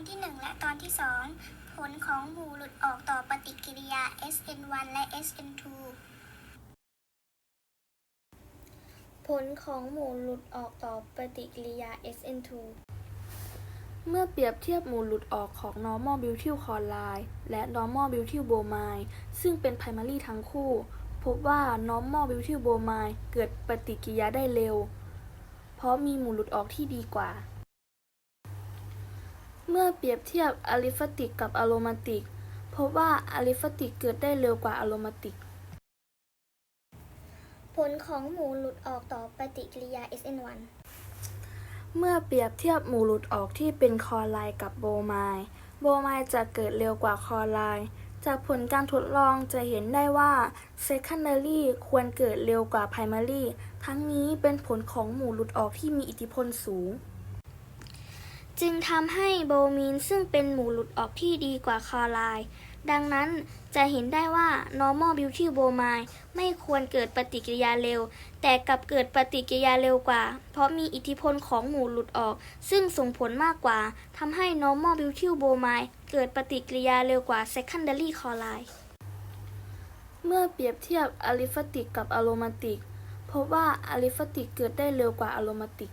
อนที่ 1 และตอนที่ 2 ผลของหมู่หลุดออกต่อปฏิกิริยา SN1 และ SN2 ผลของหมู่หลุดออกต่อปฏิกิริยา SN2 เมื่อเปรียบเทียบหมู่หลุดออกของ normal butyl chloride และ normal butyl bromide ซึ่งเป็น primary ทั้งคู่ พบว่า normal butyl bromide เกิดปฏิกิริยาได้เร็ว เพราะมีหมู่หลุดออกที่ดีกว่า เมื่อเปรียบเทียบอะลิฟาติกกับอะโรมาติก พบว่าอะลิฟาติกเกิดได้เร็วกว่าอะโรมาติก ผลของหมู่หลุดออกต่อปฏิกิริยา SN1 เมื่อเปรียบเทียบหมู่หลุดออกที่เป็นคลอไรด์กับโบรไมด์โบรไมด์จะเกิดเร็วกว่าคลอไรด์จากผลการทดลองจะเห็นได้ว่า secondary ควรเกิดเร็วกว่า primary ทั้งนี้เป็นผลของหมู่หลุดออกที่มีอิทธิพลสูง จึงทำให้โบมีนซึ่งเป็นหมู่หลุดออกที่ดีกว่าคอไรด์ดังนั้นจะเห็นได้ว่า normal butyl bromide ไม่ควรเกิดปฏิกิริยาเร็ว แต่กลับเกิดปฏิกิริยาเร็วกว่า เพราะมีอิทธิพลของหมู่หลุดออก ซึ่งส่งผลมากกว่าทำให้ normal butyl bromide เกิดปฏิกิริยาเร็วกว่า secondary chloride เมื่อเปรียบเทียบอะลิฟาติกกับอะโรมาติก พบว่าอะลิฟาติกเกิดได้เร็วกว่าอะโรมาติก